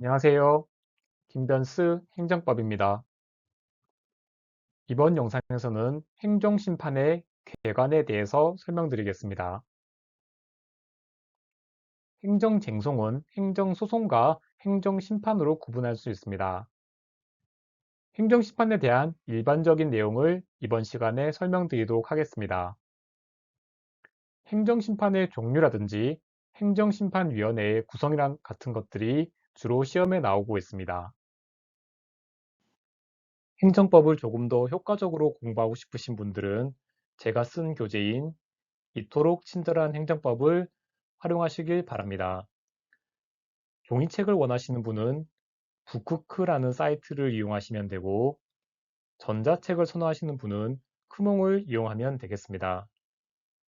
안녕하세요. 김변스 행정법입니다. 이번 영상에서는 행정심판의 개관에 대해서 설명드리겠습니다. 행정쟁송은 행정소송과 행정심판으로 구분할 수 있습니다. 행정심판에 대한 일반적인 내용을 이번 시간에 설명드리도록 하겠습니다. 행정심판의 종류라든지 행정심판위원회의 구성이랑 같은 것들이 주로 시험에 나오고 있습니다. 행정법을 조금 더 효과적으로 공부하고 싶으신 분들은 제가 쓴 교재인 이토록 친절한 행정법을 활용하시길 바랍니다. 종이책을 원하시는 분은 북크크라는 사이트를 이용하시면 되고 전자책을 선호하시는 분은 크몽을 이용하면 되겠습니다.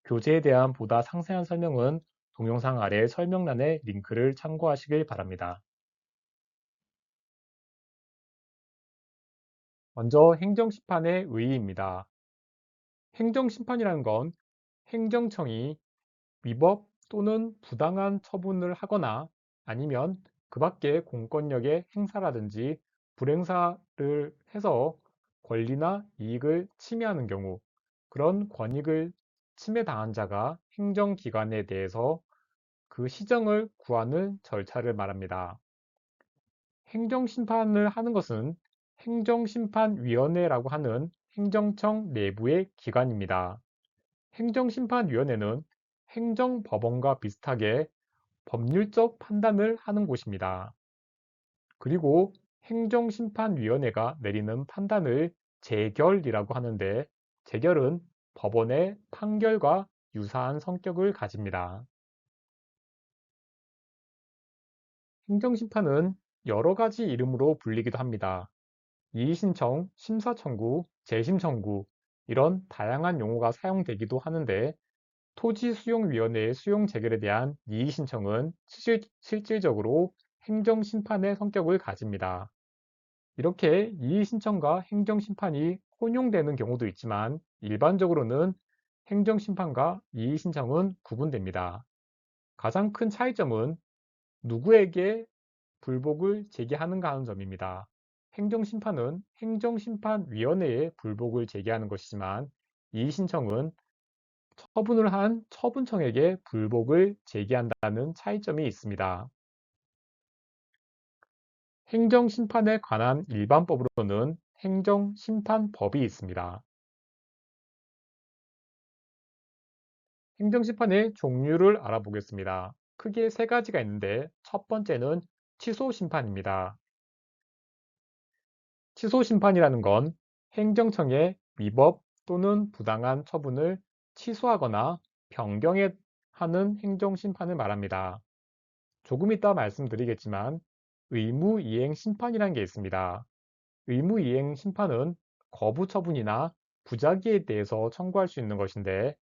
교재에 대한 보다 상세한 설명은 동영상 아래 설명란의 링크를 참고하시길 바랍니다. 먼저 행정심판의 의의입니다. 행정심판이라는 건 행정청이 위법 또는 부당한 처분을 하거나 아니면 그 밖에 공권력의 행사라든지 불행사를 해서 권리나 이익을 침해하는 경우 그런 권익을 침해당한 자가 행정기관에 대해서 그 시정을 구하는 절차를 말합니다. 행정심판을 하는 것은 행정심판위원회라고 하는 행정청 내부의 기관입니다. 행정심판위원회는 행정법원과 비슷하게 법률적 판단을 하는 곳입니다. 그리고 행정심판위원회가 내리는 판단을 재결이라고 하는데 재결은 법원의 판결과 유사한 성격을 가집니다. 행정심판은 여러 가지 이름으로 불리기도 합니다. 이의신청, 심사청구, 재심청구 이런 다양한 용어가 사용되기도 하는데 토지수용위원회의 수용 재결에 대한 이의신청은 실질 적으로 행정심판의 성격을 가집니다. 이렇게 이의신청과 행정심판이 혼용되는 경우도 있지만 일반적으로는 행정심판과 이의신청은 구분됩니다. 가장 큰 차이점은 누구에게 불복을 제기하는가 하는 점입니다. 행정심판은 행정심판위원회에 불복을 제기하는 것이지만 이의신청은 처분을 한 처분청에게 불복을 제기한다는 차이점이 있습니다. 행정심판에 관한 일반법으로는 행정심판법이 있습니다. 행정심판의 종류를 알아보겠습니다. 크게 세 가지가 있는데 첫 번째는 취소심판입니다. 취소 심판이라는 건 행정청의 위법 또는 부당한 처분을 취소하거나 변경해 하는 행정 심판을 말합니다. 조금 이따 말씀드리겠지만 의무 이행 심판이라는 게 있습니다. 의무 이행 심판은 거부 처분이나 부작위에 대해서 청구할 수 있는 것인데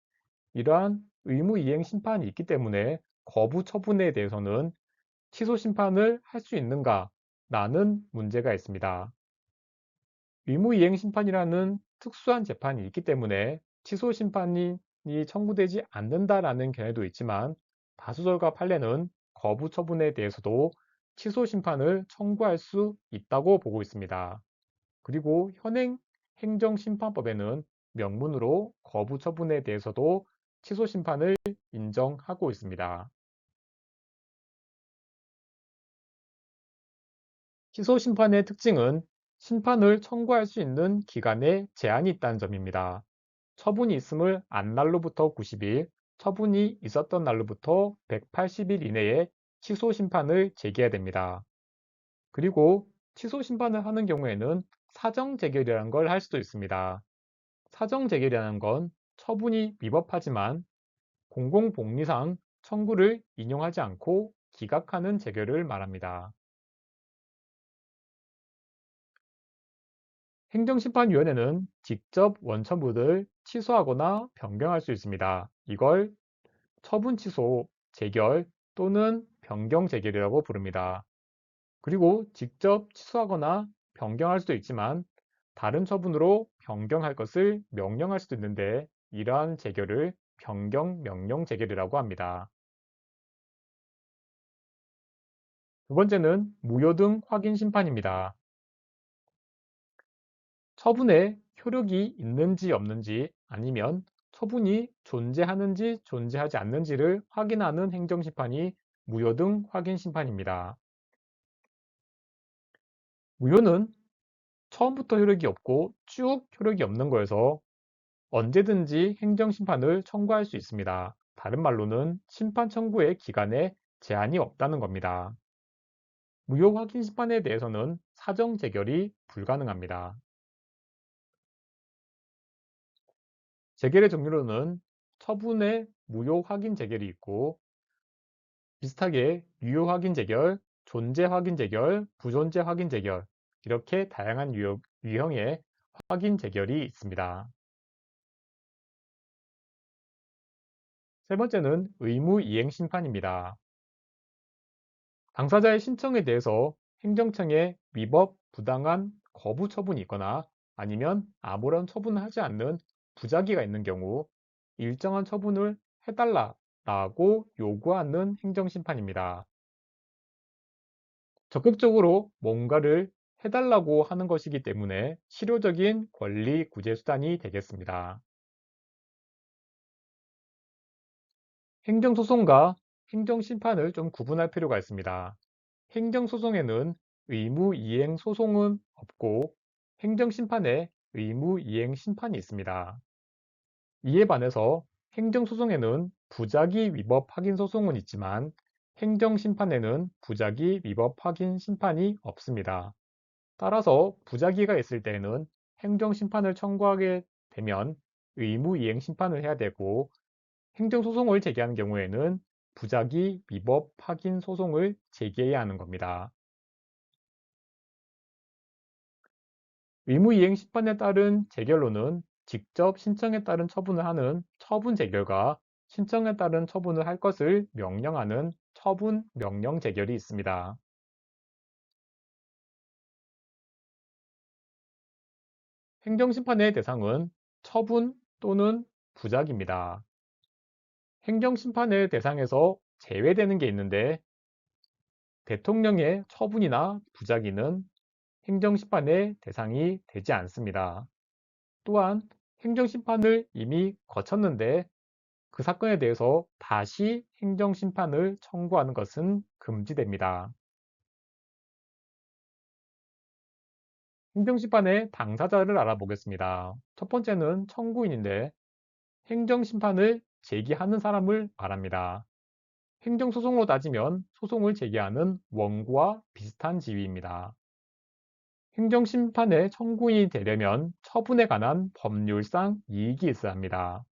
이러한 의무 이행 심판이 있기 때문에 거부 처분에 대해서는 취소 심판을 할 수 있는가 라는 문제가 있습니다. 의무이행 심판이라는 특수한 재판이 있기 때문에 취소 심판이 청구되지 않는다라는 견해도 있지만 다수절과 판례는 거부 처분에 대해서도 취소 심판을 청구할 수 있다고 보고 있습니다. 그리고 현행 행정심판법에는 명문으로 거부 처분에 대해서도 취소 심판을 인정하고 있습니다. 취소 심판의 특징은 심판을 청구할 수 있는 기간에 제한이 있다는 점입니다. 처분이 있음을 안 날로부터 90일, 처분이 있었던 날로부터 180일 이내에 취소 심판을 제기해야 됩니다. 그리고 취소 심판을 하는 경우에는 사정 재결이라는 걸 할 수도 있습니다. 사정 재결이라는 건 처분이 위법하지만 공공복리상 청구를 인용하지 않고 기각하는 재결을 말합니다. 행정심판위원회는 직접 원천부를 취소하거나 변경할 수 있습니다. 이걸 처분 취소, 재결 또는 변경 재결이라고 부릅니다. 그리고 직접 취소하거나 변경할 수도 있지만 다른 처분으로 변경할 것을 명령할 수도 있는데 이러한 재결을 변경 명령 재결이라고 합니다. 두 번째는 무효등 확인 심판입니다. 처분에 효력이 있는지 없는지 아니면 처분이 존재하는지 존재하지 않는지를 확인하는 행정심판이 무효 등 확인 심판입니다. 무효는 처음부터 효력이 없고 쭉 효력이 없는 거여서 언제든지 행정심판을 청구할 수 있습니다. 다른 말로는 심판 청구의 기간에 제한이 없다는 겁니다. 무효 확인 심판에 대해서는 사정 재결이 불가능합니다. 재결의 종류로는 처분의 무효 확인 재결이 있고 비슷하게 유효 확인 재결, 존재 확인 재결, 부존재 확인 재결 이렇게 다양한 유효, 유형의 확인 재결이 있습니다. 세 번째는 의무 이행 심판입니다. 당사자의 신청에 대해서 행정청에 위법, 부당한 거부 처분이 있거나 아니면 아무런 처분을 하지 않는 부작위가 있는 경우 일정한 처분을 해달라고 요구하는 행정심판입니다. 적극적으로 뭔가를 해달라고 하는 것이기 때문에 실효적인 권리 구제 수단이 되겠습니다. 행정소송과 행정심판을 좀 구분할 필요가 있습니다. 행정소송에는 의무이행 소송은 없고 행정심판에 의무이행 심판이 있습니다. 이에 반해서 행정소송에는 부작위 위법 확인 소송은 있지만 행정심판에는 부작위 위법 확인 심판이 없습니다. 따라서 부작위가 있을 때에는 행정심판을 청구하게 되면 의무이행 심판을 해야 되고 행정소송을 제기하는 경우에는 부작위 위법 확인 소송을 제기해야 하는 겁니다. 의무이행 심판에 따른 재결로는 직접 신청에 따른 처분을 하는 처분 재결과 신청에 따른 처분을 할 것을 명령하는 처분 명령 재결이 있습니다. 행정심판의 대상은 처분 또는 부작입니다. 행정심판의 대상에서 제외되는 게 있는데 대통령의 처분이나 부작위는 행정심판의 대상이 되지 않습니다. 또한 행정심판을 이미 거쳤는데 그 사건에 대해서 다시 행정심판을 청구하는 것은 금지됩니다. 행정심판의 당사자를 알아보겠습니다. 첫 번째는 청구인인데 행정심판을 제기하는 사람을 말합니다. 행정소송으로 따지면 소송을 제기하는 원고와 비슷한 지위입니다. 행정심판의 청구인이 되려면 처분에 관한 법률상 이익이 있어야 합니다.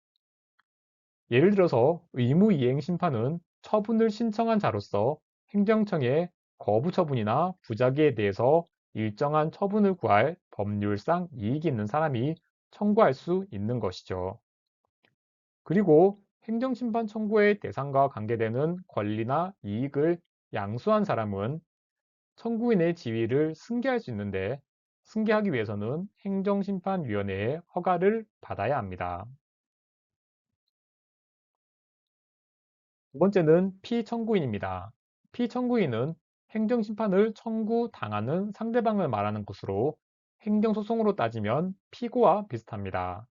예를 들어서 의무이행 심판은 처분을 신청한 자로서 행정청에 거부 처분이나 부작위에 대해서 일정한 처분을 구할 법률상 이익이 있는 사람이 청구할 수 있는 것이죠. 그리고 행정심판 청구의 대상과 관계되는 권리나 이익을 양수한 사람은 청구인의 지위를 승계할 수 있는데 승계하기 위해서는 행정심판위원회의 허가를 받아야 합니다. 두 번째는 피청구인입니다. 피청구인은 행정심판을 청구당하는 상대방을 말하는 것으로 행정소송으로 따지면 피고와 비슷합니다.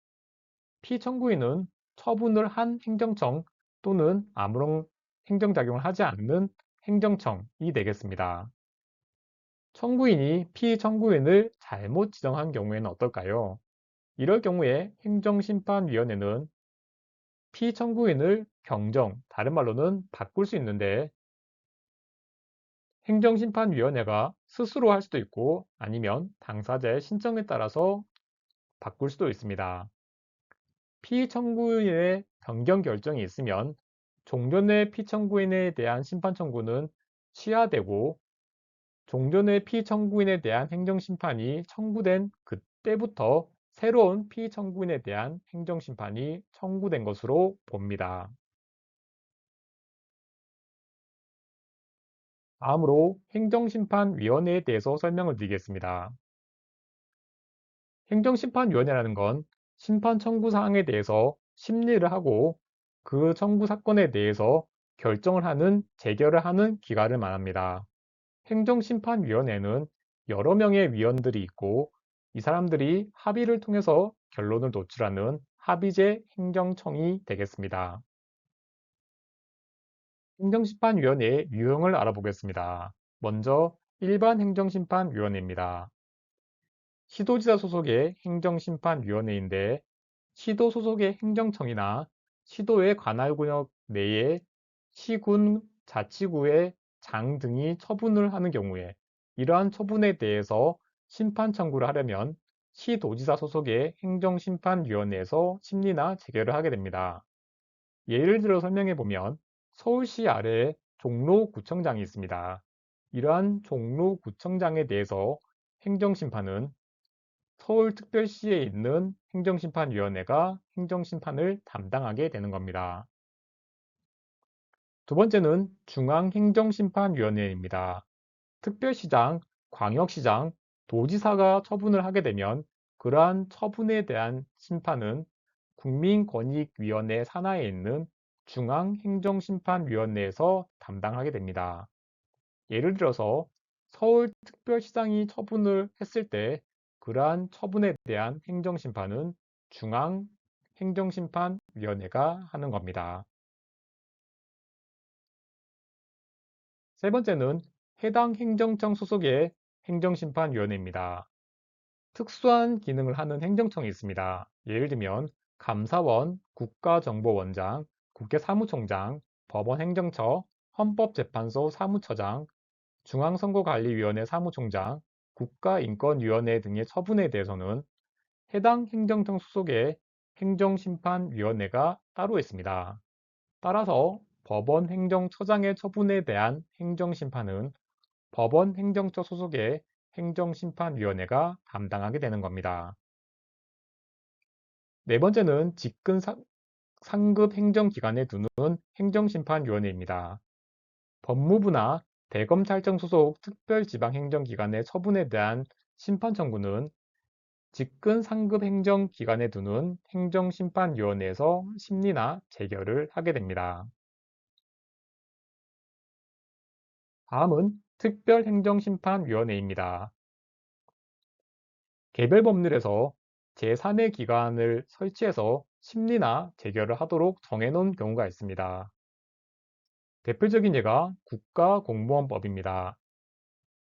피청구인은 처분을 한 행정청 또는 아무런 행정작용을 하지 않는 행정청이 되겠습니다. 청구인이 피청구인을 잘못 지정한 경우에는 어떨까요? 이럴 경우에 행정심판위원회는 피청구인을 경정, 다른 말로는 바꿀 수 있는데 행정심판위원회가 스스로 할 수도 있고 아니면 당사자의 신청에 따라서 바꿀 수도 있습니다. 피청구인의 변경 결정이 있으면 종전의 피청구인에 대한 심판 청구는 취하되고 종전의 피청구인에 대한 행정심판이 청구된 그때부터 새로운 피청구인에 대한 행정심판이 청구된 것으로 봅니다. 다음으로 행정심판위원회에 대해서 설명을 드리겠습니다. 행정심판위원회라는 건 심판 청구 사항에 대해서 심리를 하고 그 청구 사건에 대해서 결정을 하는 재결을 하는 기관을 말합니다. 행정심판위원회는 여러 명의 위원들이 있고 이 사람들이 합의를 통해서 결론을 도출하는 합의제 행정청이 되겠습니다. 행정심판위원회의 유형을 알아보겠습니다. 먼저 일반 행정심판위원회입니다. 시도지사 소속의 행정심판위원회인데 시도 소속의 행정청이나 시도의 관할구역 내에 시군, 자치구의 장 등이 처분을 하는 경우에 이러한 처분에 대해서 심판 청구를 하려면 시도지사 소속의 행정심판위원회에서 심리나 재결을 하게 됩니다. 예를 들어 설명해 보면 서울시 아래에 종로구청장이 있습니다. 이러한 종로구청장에 대해서 행정심판은 서울특별시에 있는 행정심판위원회가 행정심판을 담당하게 되는 겁니다. 두 번째는 중앙행정심판위원회입니다. 특별시장, 광역시장, 도지사가 처분을 하게 되면 그러한 처분에 대한 심판은 국민권익위원회 산하에 있는 중앙행정심판위원회에서 담당하게 됩니다. 예를 들어서 서울특별시장이 처분을 했을 때 그러한 처분에 대한 행정심판은 중앙행정심판위원회가 하는 겁니다. 세 번째는 해당 행정청 소속의 행정심판위원회입니다. 특수한 기능을 하는 행정청이 있습니다. 예를 들면 감사원, 국가정보원장, 국회사무총장, 법원행정처, 헌법재판소 사무처장, 중앙선거관리위원회 사무총장, 국가인권위원회 등의 처분에 대해서는 해당 행정청 소속의 행정심판위원회가 따로 있습니다. 따라서 법원 행정처장의 처분에 대한 행정심판은 법원 행정처 소속의 행정심판위원회가 담당하게 되는 겁니다. 네 번째는 직근 상급 행정기관에 두는 행정심판위원회입니다. 법무부나 대검찰청 소속 특별지방행정기관의 처분에 대한 심판 청구는 직근 상급 행정기관에 두는 행정심판위원회에서 심리나 재결을 하게 됩니다. 다음은 특별행정심판위원회입니다. 개별 법률에서 제3의 기관을 설치해서 심리나 재결을 하도록 정해놓은 경우가 있습니다. 대표적인 예가 국가공무원법입니다.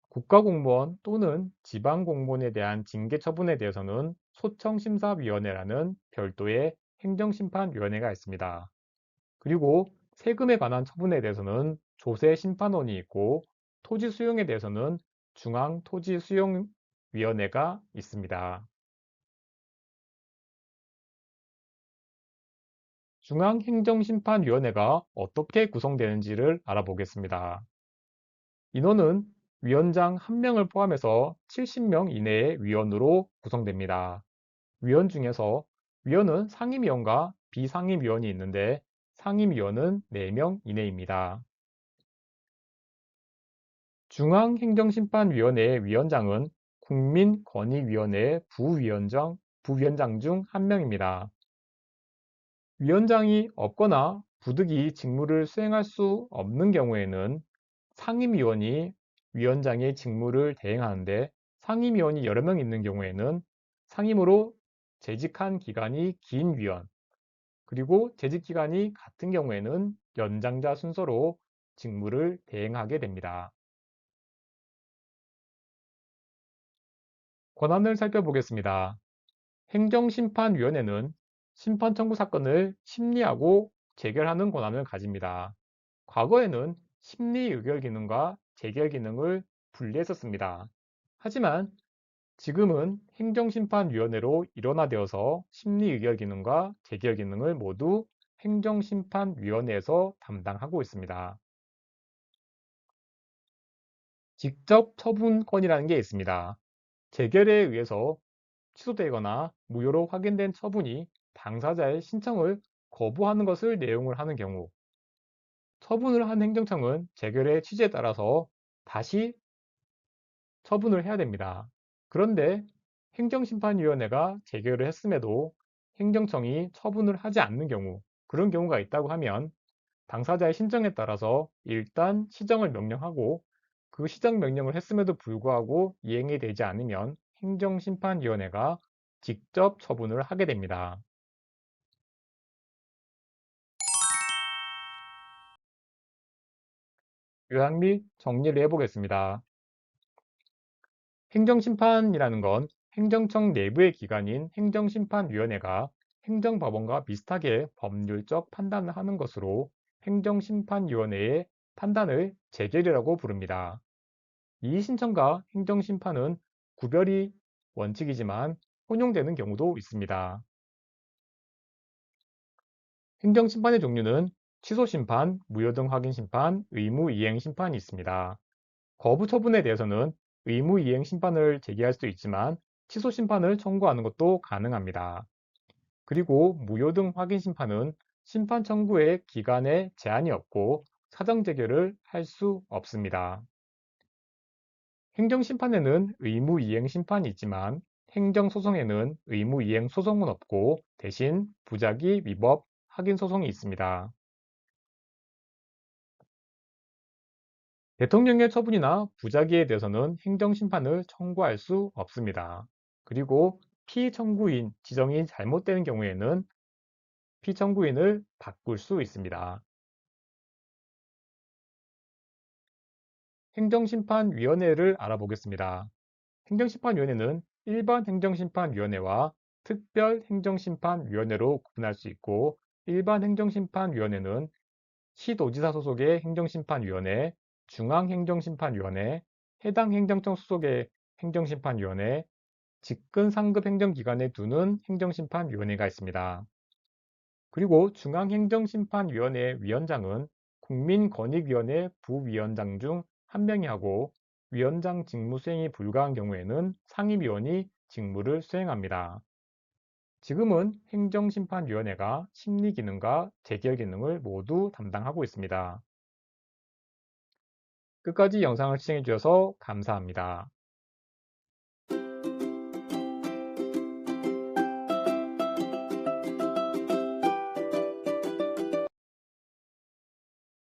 국가공무원 또는 지방공무원에 대한 징계 처분에 대해서는 소청심사위원회라는 별도의 행정심판위원회가 있습니다. 그리고 세금에 관한 처분에 대해서는 조세 심판원이 있고 토지 수용에 대해서는 중앙 토지 수용 위원회가 있습니다. 중앙행정심판위원회가 어떻게 구성되는지를 알아보겠습니다. 인원은 위원장 1명을 포함해서 70명 이내의 위원으로 구성됩니다. 위원 중에서 위원은 상임위원과 비상임위원이 있는데 상임위원은 4명 이내입니다. 중앙행정심판위원회의 위원장은 국민권익위원회 부위원장, 부위원장 중 한 명입니다. 위원장이 없거나 부득이 직무를 수행할 수 없는 경우에는 상임위원이 위원장의 직무를 대행하는데 상임위원이 여러 명 있는 경우에는 상임으로 재직한 기간이 긴 위원, 그리고 재직 기간이 같은 경우에는 연장자 순서로 직무를 대행하게 됩니다. 권한을 살펴보겠습니다. 행정심판위원회는 심판 청구 사건을 심리하고 재결하는 권한을 가집니다. 과거에는 심리 의결 기능과 재결 기능을 분리했었습니다. 하지만 지금은 행정심판위원회로 일원화되어서 심리 의결 기능과 재결 기능을 모두 행정심판위원회에서 담당하고 있습니다. 직접 처분권이라는 게 있습니다. 재결에 의해서 취소되거나 무효로 확인된 처분이 당사자의 신청을 거부하는 것을 내용을 하는 경우 처분을 한 행정청은 재결의 취지에 따라서 다시 처분을 해야 됩니다. 그런데 행정심판위원회가 재결을 했음에도 행정청이 처분을 하지 않는 경우 그런 경우가 있다고 하면 당사자의 신청에 따라서 일단 시정을 명령하고 그 시정 명령을 했음에도 불구하고 이행이 되지 않으면 행정심판위원회가 직접 처분을 하게 됩니다. 요약 및 정리를 해보겠습니다. 행정심판이라는 건 행정청 내부의 기관인 행정심판위원회가 행정법원과 비슷하게 법률적 판단을 하는 것으로 행정심판위원회의 판단을 재결이라고 부릅니다. 이의신청과 행정심판은 구별이 원칙이지만 혼용되는 경우도 있습니다. 행정심판의 종류는 취소심판, 무효등 확인심판, 의무이행심판이 있습니다. 거부 처분에 대해서는 의무이행심판을 제기할 수 있지만 취소심판을 청구하는 것도 가능합니다. 그리고 무효등 확인심판은 심판 청구의 기간에 제한이 없고 사정재결을 할수 없습니다. 행정심판에는 의무이행 심판이 있지만 행정소송에는 의무이행 소송은 없고 대신 부작위 위법 확인 소송이 있습니다. 대통령의 처분이나 부작위에 대해서는 행정심판을 청구할 수 없습니다. 그리고 피청구인 지정이 잘못되는 경우에는 피청구인을 바꿀 수 있습니다. 행정심판위원회를 알아보겠습니다. 행정심판위원회는 일반 행정심판위원회와 특별행정심판위원회로 구분할 수 있고 일반 행정심판위원회는 시도지사 소속의 행정심판위원회, 중앙행정심판위원회, 해당 행정청 소속의 행정심판위원회, 직근 상급 행정기관에 두는 행정심판위원회가 있습니다. 그리고 중앙행정심판위원회 위원장은 국민권익위원회 부위원장 중 한 명이 하고 위원장 직무 수행이 불가한 경우에는 상임위원이 직무를 수행합니다. 지금은 행정심판위원회가 심리기능과 재결기능을 모두 담당하고 있습니다. 끝까지 영상을 시청해 주셔서 감사합니다.